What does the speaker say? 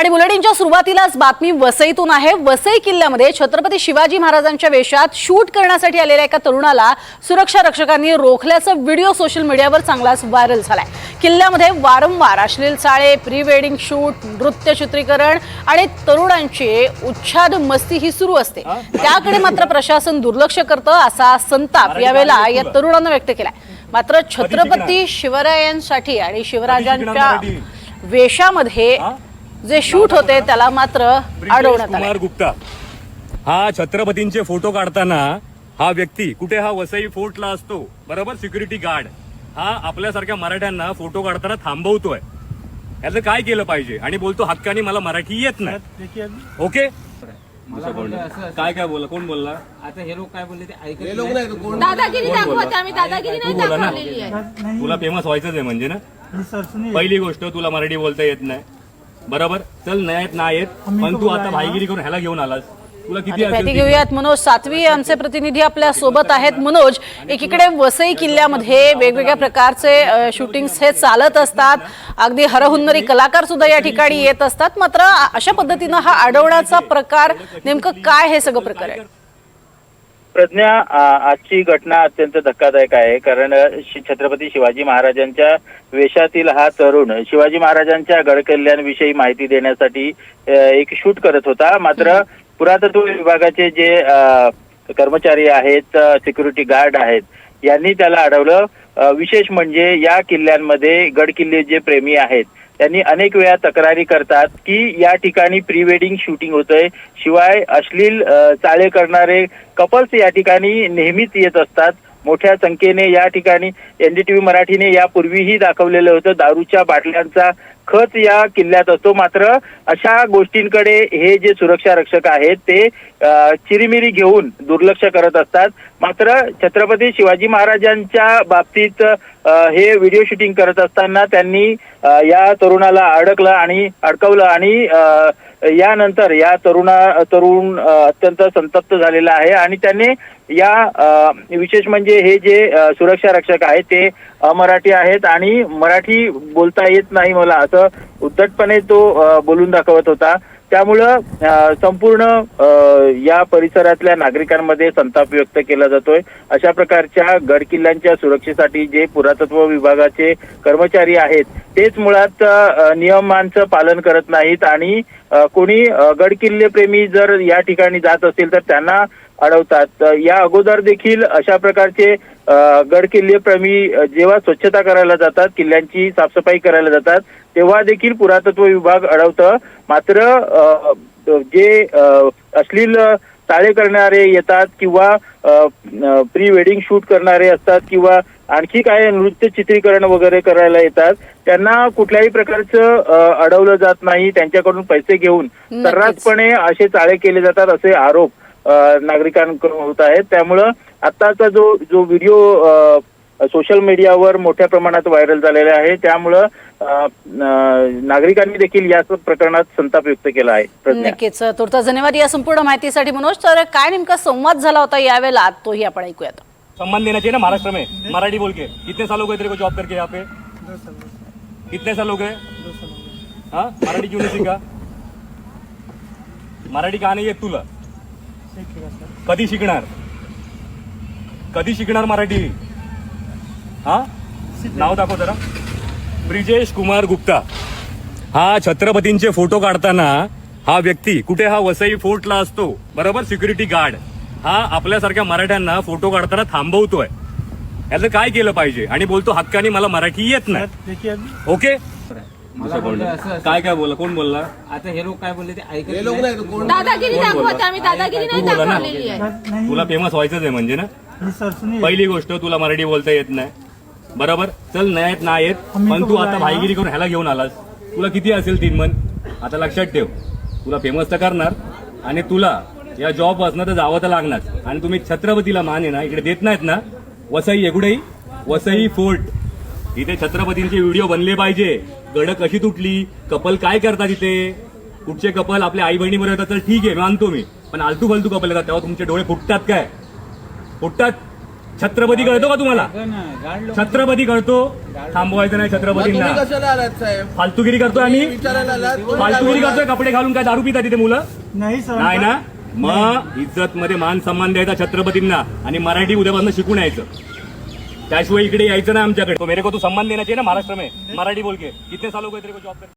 आणि बुलेटिनच्या सुरुवातीलाच बातमी वसईतून आहे. वसई किल्ल्यामध्ये छत्रपती शिवाजी महाराजांच्या वेशात शूट करण्यासाठी आलेल्या एका तरुणाला सुरक्षा रक्षकांनी रोखल्याचा व्हिडिओ सोशल मीडियावर चांगलाच व्हायरल झालाय. किल्ल्यामध्ये वारंवार अश्लील चाळे प्री वेडिंग शूट नृत्य चित्रीकरण आणि तरुणांची उच्छाद मस्ती ही सुरू असते. त्याकडे मात्र प्रशासन दुर्लक्ष करतं असा संताप यावेळेला या तरुणानं व्यक्त केलाय. मात्र छत्रपती शिवरायांसाठी आणि शिवराजांच्या वेशामध्ये जे शूट होते त्याला मात्र अडवण्यात आले कुमार गुप्ता. हा छत्रपतींचे फोटो काढताना हा व्यक्ती कुठे हा वसई फोर्टला असतो बरोबर? Security guard. हा आपल्यासारख्या मराठ्यांना फोटो काढताना थांबवतोय. याचं काय केलं पाहिजे? आणि बोलतो हक्कानी मला मराठी येत नाही. ओके? काय काय बोला कोण बोलला? आता हे लोक काय बोलले ते ऐकत हे लोक नाही का कोण दादागिरी कोण बोलला? दाखवत आम्ही दादागिरी नाही तू बोला ना. दाखवलेली आहे. तुला फेमस व्हायचंच आहे म्हणजे ना? पहिली गोष्ट तुला मराठी बोलता येत नाही. बरोबर? चल नाही येत नाही येत पण तू आता भाईगिरी करून ह्याला घेऊन आलास. तुला किती माहिती? घेऊयात मनोज. सातवी आमचे प्रतिनिधी आपल्यासोबत आहेत मनोज. एकीकडे वसई किल्ल्यामध्ये वेगवेगळ्या प्रकारचे शूटिंग्स हे चालत असतात. अगदी हरहुन्नरी कलाकार सुद्धा या ठिकाणी येत असतात. मात्र अशा पद्धतीनं हा अडवण्याचा प्रकार नेमकं काय हे सगळं प्रकार आहे? प्रज्ञा आजची घटना अत्यंत धक्कादायक आहे. कारण छत्रपती शिवाजी महाराजांच्या वेशातील हा तरुण शिवाजी महाराजांच्या गडकिल्ल्यांविषयी माहिती देण्यासाठी एक शूट करत होता. मात्र पुरातत्व विभागाचे जे कर्मचारी आहेत सिक्युरिटी गार्ड आहेत यांनी त्याला अडवलं. विशेष म्हणजे या किल्ल्यांमध्ये गडकिल्ले जे प्रेमी आहेत त्यांनी अनेक वेळा तक्रारी करतात की या ठिकाणी प्री वेडिंग शूटिंग होतंय. शिवाय अश्लील चाळे करणारे कपल्स या ठिकाणी नेहमीच येत असतात. मोठ्या संख्येने या ठिकाणी एनडीटीव्ही मराठीने यापूर्वीही दाखवलेलं होतं. दारूच्या बाटल्यांचा खच या किल्ल्यात असतो. मात्र अशा गोष्टींकडे हे जे सुरक्षा रक्षक आहेत ते चिरीमिरी घेऊन दुर्लक्ष करत असतात. मात्र छत्रपती शिवाजी महाराजांच्या बाबतीत हे व्हिडिओ शूटिंग करत असताना त्यांनी या तरुणाला अडकलं आणि अडकवलं आणि यानंतर या तरुणा तरुण अत्यंत संतप्त झालेला आहे आणि त्याने या विशेष म्हणजे हे जे सुरक्षा रक्षक आहेत ते मराठी आहेत आणि मराठी बोलता येत नाही मला असं उद्धटपणे तो बोलून दाखवत होता. त्यामुळं संपूर्ण या परिसरातल्या नागरिकांमध्ये संताप व्यक्त केला जातोय. अशा प्रकारच्या गडकिल्ल्यांच्या सुरक्षेसाठी जे पुरातत्व विभागाचे कर्मचारी आहेत तेच मुळात नियमांचं पालन करत नाहीत. आणि कोणी अ, गडकिल्ले प्रेमी जर या ठिकाणी जात असेल तर त्यांना अडवतात. या अगोदर देखील अशा प्रकारचे अ, गडकिल्ले प्रेमी अ, जेव्हा स्वच्छता करायला जातात किल्ल्यांची साफसफाई करायला जातात तेव्हा देखील पुरातत्व विभाग अडवतं. मात्र जे अश्लील ताळे करणारे येतात किंवा प्री वेडिंग शूट करणारे असतात किंवा आणखी काय नृत्य चित्रीकरण वगैरे करायला येतात त्यांना कुठल्याही प्रकारचं अडवलं जात नाही. त्यांच्याकडून पैसे घेऊन. सर्रासपणे असे चाळे केले जातात असे आरोप नागरिकांकडून होत आहेत त्यामुळं आताचा जो जो व्हिडिओ सोशल मीडियावर मोठ्या प्रमाणात व्हायरल झालेला आहे. त्यामुळं नागरिकांनी देखील या प्रकरणात संताप व्यक्त केला आहे. प्रज्ञा. नक्कीच. तुर्ता धन्यवाद या संपूर्ण माहितीसाठी मनोज. तर काय नेमका संवाद झाला होता यावेळेला? तोही आपण ऐकूयात. सम्मान देना चाहिए ना महाराष्ट्र में. मराठी बोल के. कितने साल हो गए तेरे को जॉब करके यहाँ पे? कितने साल हो गए? हाँ? मराठी क्यों नहीं सीखा? मराठी का नाही येत तुला. कधी शिकणार? कधी शिकणार मराठी? हा? नाव दाखव जरा. ब्रिजेश कुमार गुप्ता. हा छत्रपतींचे फोटो काढताना हा व्यक्ती कुठे हा वसई फोर्टला असतो बरोबर? Security guard. हा आपल्यासारख्या मराठ्यांना फोटो काढताना थांबवतोय. याचं काय केलं पाहिजे? आणि बोलतो हक्कानी मला मराठी येत नाही. ओके? मला बोलले असं असं. काय काय बोला कोण बोलला? आता हे लोक काय बोलले ते ऐकत हे लोक नाही. नाही का कोण दादागिरी कोण बोलला? दाखवत आम्ही दादागिरी नाही तू बोला ना. दाखवलेली आहे. तुला फेमस व्हायचंच आहे म्हणजे ना? पहिली गोष्ट तुला मराठी बोलता येत नाही. बरोबर? चल नाही येत. नाही येत पण तू आता भाईगिरी करून ह्याला घेऊन आलास. तुला किती असेल तीन मन? आता लक्षात ठेव. तुला फेमस तर करणार. आणि तुला या जॉब असणं तर जावं तर लागणार. आणि तुम्ही छत्रपतीला मान आहे ना इकडे देत नाहीत ना? वसई एकुडेही वसई फोर्ट. इथे छत्रपतींचे व्हिडिओ बनले पाहिजे. गड कशी तुटली? कपल काय करतात इथे कुठचे कपल? आपल्या आई बहिणीबरोबर येतात तर ठीक आहे मानतो मी. पण आलतू फालतू कपल येतात तेव्हा तुमचे डोळे फुटतात काय? फुटतात? छत्रपती कळतो का तुम्हाला? छत्रपती कळतो? थांबवायचं नाही छत्रपतींना. तुम्ही कशाला आलात साहेब? फालतुगिरी करतोय आम्ही? फालतुगिरी? करतोय? कपडे घालून काय दारू पिता तिथे मुलं? नाही सर नाही ना? मग इज्जत मध्ये मान सन्मान द्यायचा छत्रपतींना आणि मराठी उद्यापासून शिकून यायचं. त्याशिवाय इकडे यायचं ना आमच्याकडे. तो मेरे को तू सम्मान देना चाहिए ना महाराष्ट्र में. मराठी बोल के. कितने सालों हो को तेरे को जॉब